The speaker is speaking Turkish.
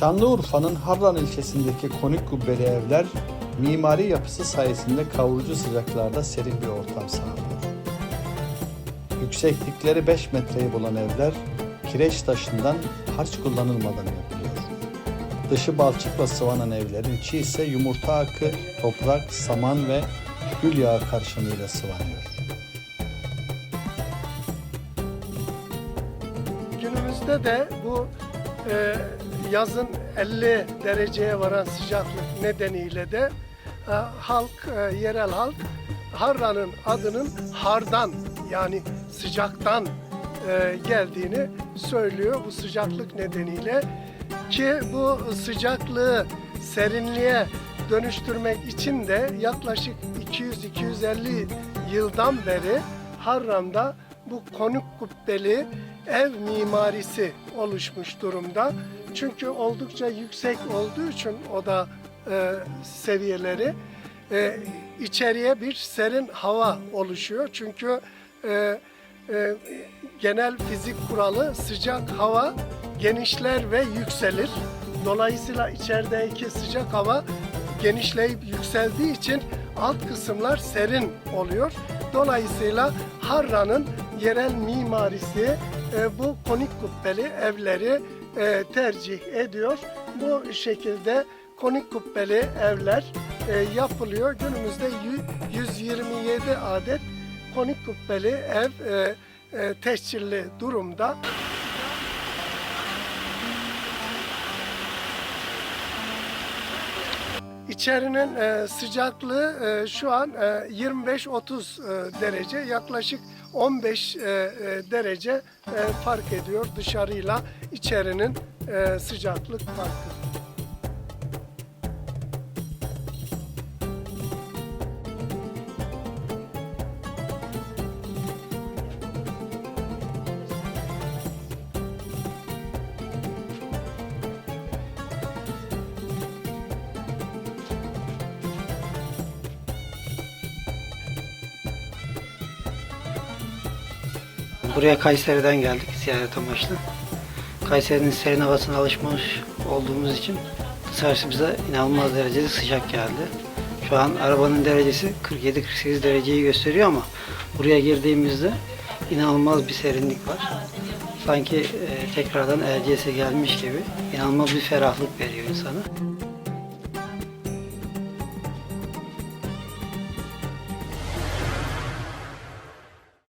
Şanlıurfa'nın Harran ilçesindeki konik kubbeli evler mimari yapısı sayesinde kavurucu sıcaklarda serin bir ortam sağlıyor. Yükseklikleri 5 metreyi bulan evler kireç taşından harç kullanılmadan yapılıyor. Dışı balçıkla sıvanan evlerin içi ise yumurta akı, toprak, saman ve gül yağı karışımıyla sıvanıyor. Günümüzde de bu e, yazın 50 dereceye varan sıcaklık nedeniyle de e, halk, e, yerel halk Harran'ın adının hardan yani sıcaktan e, geldiğini söylüyor bu sıcaklık nedeniyle. Ki bu sıcaklığı serinliğe dönüştürmek için de yaklaşık 200-250 yıldan beri Harran'da bu konuk kubbeli ev mimarisi oluşmuş durumda. Çünkü oldukça yüksek olduğu için oda e, seviyeleri e, içeriye bir serin hava oluşuyor. Çünkü e, e, genel fizik kuralı sıcak hava genişler ve yükselir. Dolayısıyla içerideki sıcak hava genişleyip yükseldiği için alt kısımlar serin oluyor. Dolayısıyla Harran'ın yerel mimarisi e, bu konik kubbeli evleri e, tercih ediyor. Bu şekilde konik kubbeli evler e, yapılıyor. Günümüzde yü- 127 adet konik kubbeli ev e, e, tescilli durumda. İçerinin e, sıcaklığı e, şu an e, 25-30 e, derece yaklaşık 15 e, e, derece e, fark ediyor dışarıyla içerinin e, sıcaklık farkı. Buraya Kayseri'den geldik ziyaret amaçlı. Kayseri'nin serin havasına alışmış olduğumuz için dışarısı bize inanılmaz derecede sıcak geldi. Şu an arabanın derecesi 47-48 dereceyi gösteriyor ama buraya girdiğimizde inanılmaz bir serinlik var. Sanki e, tekrardan Erciyes'e gelmiş gibi inanılmaz bir ferahlık veriyor insana.